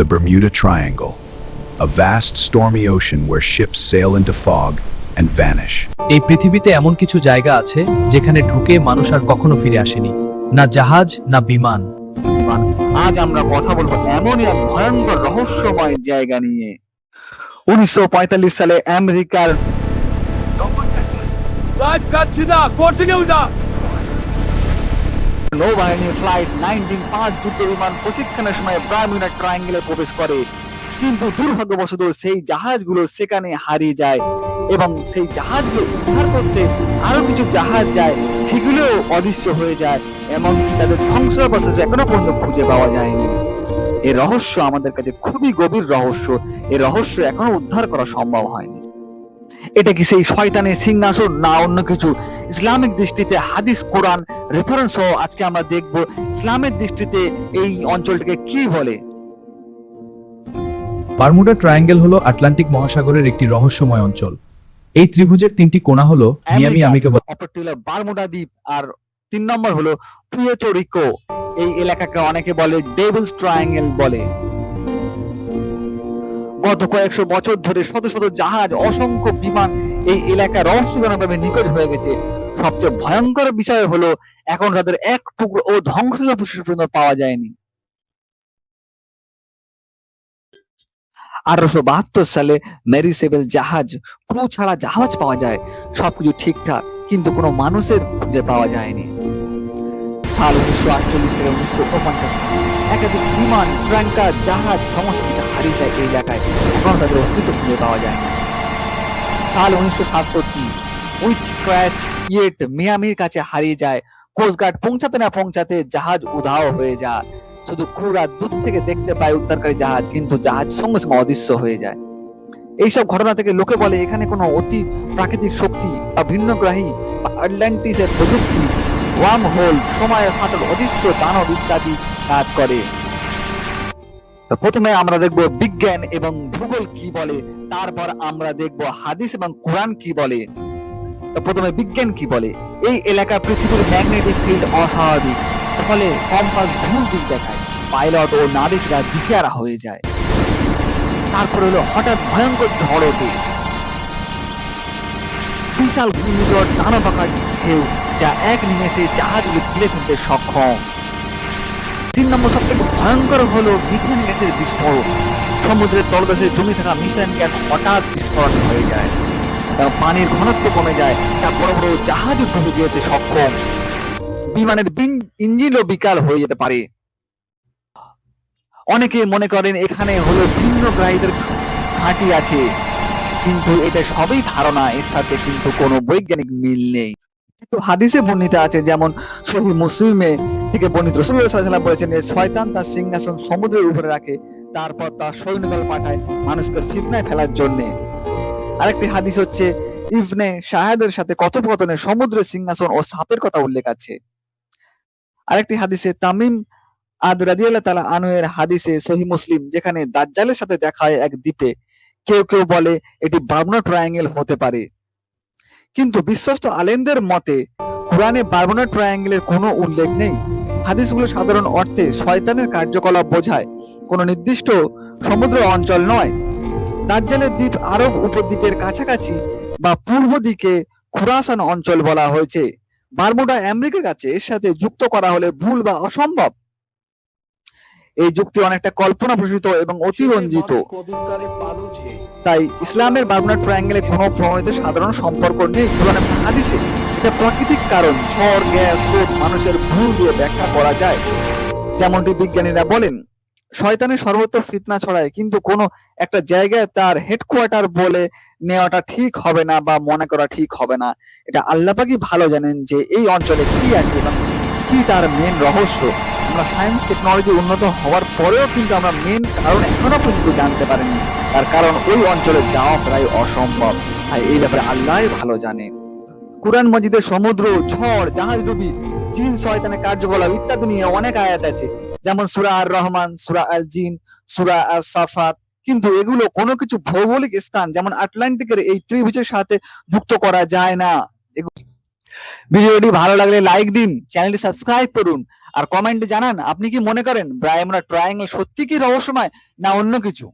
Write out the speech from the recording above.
The Bermuda Triangle, a vast stormy ocean where ships sail into fog and vanish. এই পৃথিবীতে এমন কিছু জায়গা আছে যেখানে ঢুকে মানুষ আর কখনো ফিরে আসেনি। না জাহাজ না বিমান। আজ আমরা কথা বলব এমনই এক ভয়ঙ্কর রহস্যময় জায়গা নিয়ে। উনিশশো পঁয়তাল্লিশ সালে আমেরিকার নৌবাহিনী ফ্লাইট নাইনটিন পাঁচ যুদ্ধ বিমান প্রশিক্ষণের সময় ব্রাহ্মণা ট্রায়াঙ্গেলে প্রবেশ করে। কিন্তু দুর্ভাগ্যবশত সেই জাহাজগুলো সেখানে হারিয়ে যায় এবং সেই জাহাজগুলো উদ্ধার করতে আরও কিছু জাহাজ যায়, সেগুলোও অদৃশ্য হয়ে যায়, এমনকি তাদের ধ্বংসাবশেষ এখনও পর্যন্ত খুঁজে পাওয়া যায়নি। এই রহস্য আমাদের কাছে খুবই গভীর রহস্য। এ রহস্য এখনও উদ্ধার করা সম্ভব হয়নি। এটা কি সেই শয়তানের সিংহাসন না অন্য কিছু? ইসলামিক দৃষ্টিতে হাদিস কোরআন রেফারেন্স সহ আজকে আমরা দেখব ইসলামের দৃষ্টিতে এই অঞ্চলটাকে কি বলে। বারমুডা ট্রায়াঙ্গেল হলো আটলান্টিক মহাসাগরের একটি রহস্যময় অঞ্চল। এই ত্রিভুজের তিনটি কোণা হলো মিয়ামি আমেরিকা। অপরটি হলো বারমুডা দ্বীপ আর তিন নম্বর হলো পুয়েতো রিকো। এই এলাকাকে অনেকে বলে ডেভিলস ট্রায়াঙ্গেল বলে। গত কয়েকশো বছর ধরে শত শত জাহাজ, অসংখ্য বিমান এই এলাকা রহস্যজনকভাবে নিখোঁজ হয়ে গেছে। সবচেয়ে ভয়ঙ্কর বিষয় হলো, এখন তাদের এক টুকরো ও ধ্বংসাবশেষ পর্যন্ত পাওয়া যায়নি। আঠারোশো বাহাত্তর সালে মেরি সেভেল জাহাজ, ক্রু ছাড়া জাহাজ পাওয়া যায়। সবকিছু ঠিকঠাক, কিন্তু কোনো মানুষের খুঁজে পাওয়া যায়নি। সাল উনিশশো আটচল্লিশ থেকে উনিশশো উনপঞ্চাশ। একাধিক বিমান, ট্যাঙ্কার, জাহাজ, সমস্ত কিছু হারিয়ে যায় এই এলাকায়। এখন তাদের অস্তিত্ব খুঁজে পাওয়া যায় সাল উনিশশো সাতষট্টি উইচ ক্র্যাচ ইয়েট মিয়ামির কাছে হারিয়ে যায়। কোস্টগার্ড পৌঁছাতে না পৌঁছাতে জাহাজ উধাও হয়ে যায়। শুধু ক্রুরা দূর থেকে দেখতে পায় উদ্ধারকারী জাহাজ, কিন্তু জাহাজ সঙ্গে সঙ্গে অদৃশ্য হয়ে যায়। এইসব ঘটনা থেকে লোকে বলে, এখানে কোনো অতি প্রাকৃতিক শক্তি বা ভিন্নগ্রাহী বা আটলান্টিসের প্রযুক্তি ওয়ার্ম হোল সময়ের ফাটল, অদৃশ্য দানব ইত্যাদি কাজ করে। প্রথমে আমরা দেখব বিজ্ঞান এবং ভূগোল কি বলে, তারপর আমরা দেখব হাদিস এবং কোরআন কি বলে। প্রথমে বিজ্ঞান কি বলে? এই এলাকা পৃথিবীর ম্যাগনেটিক ফিল্ড অস্বাভাবিক, ফলে কম্পাস ভুল দিক দেখায়, পাইলট ও নাবিকরা দিশেহারা হয়ে যায়। তারপর হলো হঠাৎ ভয়ঙ্কর ঝড় ওঠে। বিশাল ঘূর্ণিঝড় দানব আকার ঢেউ। যা এক নিমেষে জাহাজগুলো ঘিরে ফেলতে সক্ষম। তিন নম্বর সব থেকে ভয়ঙ্কর হলো মিথেন গ্যাসের বিস্ফোরণ। সমুদ্রের তলদেশে জমে থাকা মিথেন গ্যাস হঠাৎ বিস্ফোরণ হয়ে যায়। পানির ঘনত্ব কমে যায়, তা বড় বড় জাহাজ ডুবে যেতে সক্ষম। বিমানের ইঞ্জিনও বিকাল হয়ে যেতে পারে। অনেকে মনে করেন এখানে হলো ভিন্ন গ্রাহীদের ঘাঁটি আছে, কিন্তু এটা সবই ধারণা, এর সাথে কিন্তু কোনো বৈজ্ঞানিক মিল নেই। কিন্তু হাদিসে বর্ণিত আছে, যেমন সহি মুসলিমে থেকে বর্ণিত। রসুল্লাহ বলেছেন যে, শয়তান তার সিংহাসন সমুদ্রের উপরে রাখে, তারপর তার সৈন্যদল পাঠায় মানুষকে ফিতনায় ফেলার জন্য। আরেকটি হাদিস হচ্ছে, ইবনে শাহাদের সাথে কথোপকথনে সমুদ্রের সিংহাসন ও সাপের কথা উল্লেখ আছে। আরেকটি হাদিসে, তামিম আদ রাদিয়াল্লাহ তাআলা আনহু এর হাদিসে সহি মুসলিম, যেখানে দাজ্জালের সাথে দেখা হয় এক দ্বীপে। কেউ কেউ বলে, এটি বার্মুডা ট্রায়াঙ্গেল হতে পারে। কিন্তু বিশ্বস্ত আলেমদের মতে, কোরআনে বার্মুডা ট্রায়াঙ্গেলের কোনো উল্লেখ নেই। হাদিসগুলো সাধারণ অর্থে শয়তানের কার্যকলাপ বোঝায়। কোনো নির্দিষ্ট সমুদ্র অঞ্চল নয়। দাজ্জালের দ্বীপ আরব উপদ্বীপের কাছাকাছি বা পূর্ব দিকে খুরাসান অঞ্চল বলা হয়েছে। বারমুডা আমেরিকার কাছে এর সাথে যুক্ত করা হলে ভুল বা অসম্ভব। এই যুক্তি অনেকটা কল্পনা প্রসূত এবং অতিরঞ্জিত তাই ইসলামের বারমুডা ট্রায়াঙ্গেলে কোনো প্রমাণিত সাধারণ সম্পর্ক নেই কোরআনে হাদিসে এটা প্রাকৃতিক কারণ ঝড় গ্যাস স্রোত মানুষের ভুল দিয়ে ব্যাখ্যা করা যায়। যেমনটি বিজ্ঞানীরা বলেন শয়তানের সর্বত্র ফিতনা ছড়ায় কিন্তু কোনো একটা জায়গায় তার হেডকোয়ার্টার বলে নেওয়াটা ঠিক হবে না বা মনে করা ঠিক হবে না। এটা আল্লাপাকি ভালো জানেন যে এই অঞ্চলে কি আছে এবং কি তার মেন রহস্য। আমরা সায়েন্স টেকনোলজি উন্নত হওয়ার পরেও কিন্তু আমরা মেন কারণ এখনও পর্যন্ত জানতে পারিনি। তার কারণ ওই অঞ্চলে যাওয়া প্রায় অসম্ভব। আর এই ব্যাপারে আল্লাহ ভালো জানে। কুরআন মজিদের সমুদ্র, ঝড়, জাহাজ ডুবি, জিন, শয়তানের কার্যকলাপ ইত্যাদি নিয়ে অনেক আয়াত আছে। যেমন সুরা আর রহমান সুরা আল জিন সুরা আর সাফাত কিন্তু এগুলো কোনো কিছু ভৌগোলিক স্থান, যেমন আটলান্টিকের এই ত্রিভুজের সাথে যুক্ত করা যায় না। এগু- ভিডিওটি ভালো লাগলে লাইক দিন চ্যানেলটি সাবস্ক্রাইব করুন, আর কমেন্টে জানান, আপনি কি মনে করেন ব্রায়মরা ট্রায়াঙ্গেল সত্যি কি রহস্যময়, না অন্য কিছু?